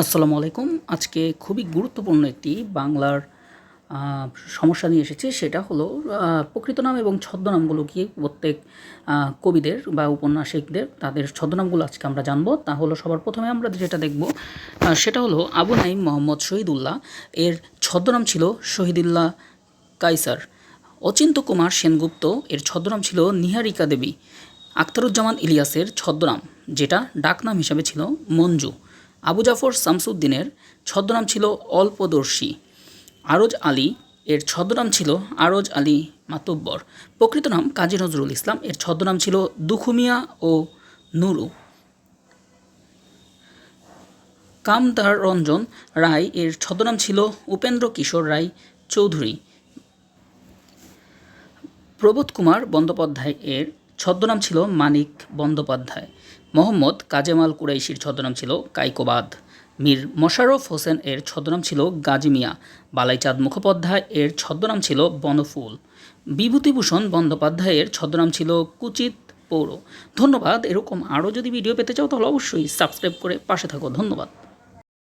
আসসালামু আলাইকুম। আজকে খুবই গুরুত্বপূর্ণ একটি বাংলার সমস্যা নিয়ে এসেছি। সেটা হলো প্রকৃত নাম এবং ছদ্মনামগুলো কি প্রত্যেক কবিদের বা উপন্যাসিকদের তাদের ছদ্মনামগুলো আজকে আমরা জানব। তা হলো, সবার প্রথমে আমরা যেটা দেখব সেটা হলো আবু নাইম মোহাম্মদ শহীদুল্লাহ। এর ছদ্মনাম ছিল শহীদুল্লাহ কাইসার অচিন্ত কুমার সেনগুপ্ত, এর ছদ্মনাম ছিল নিহারিকা দেবী। আখতারুজ্জামান ইলিয়াসের ছদ্মনাম, যেটা ডাকনাম হিসাবে ছিল মঞ্জু। আবু জাফর শামসুদ্দিনের ছদ্মনাম ছিল অল্পদর্শী। আরজ আলী এর ছদ্মনাম ছিল আরজ আলী মাতুব্বর। প্রকৃত নাম কাজী নজরুল ইসলাম। এর ছদ্মনাম ছিল দুখুমিয়া ও নুরু। কামদার রঞ্জন রায় এর ছদ্মনাম ছিল উপেন্দ্র কিশোর রায় চৌধুরী। প্রবোধ কুমার বন্দ্যোপাধ্যায় এর ছদ্মনাম ছিল মানিক বন্দ্যোপাধ্যায়। মোহাম্মদ কাজেমাল কুরাইশির ছদ্মনাম ছিল কাইকোবাদ। মীর মোশাররফ হোসেন এর ছদ্মনাম ছিল গাজী মিয়া। বালাইচাঁদ মুখোপাধ্যায় এর ছদ্মনাম ছিল বনফুল। বিভূতিভূষণ বন্দ্যোপাধ্যায়ের ছদ্মনাম ছিল কুচিত পৌর। ধন্যবাদ। এরকম আরও যদি ভিডিও পেতে চাও তাহলে অবশ্যই সাবস্ক্রাইব করে পাশে থাকো। ধন্যবাদ।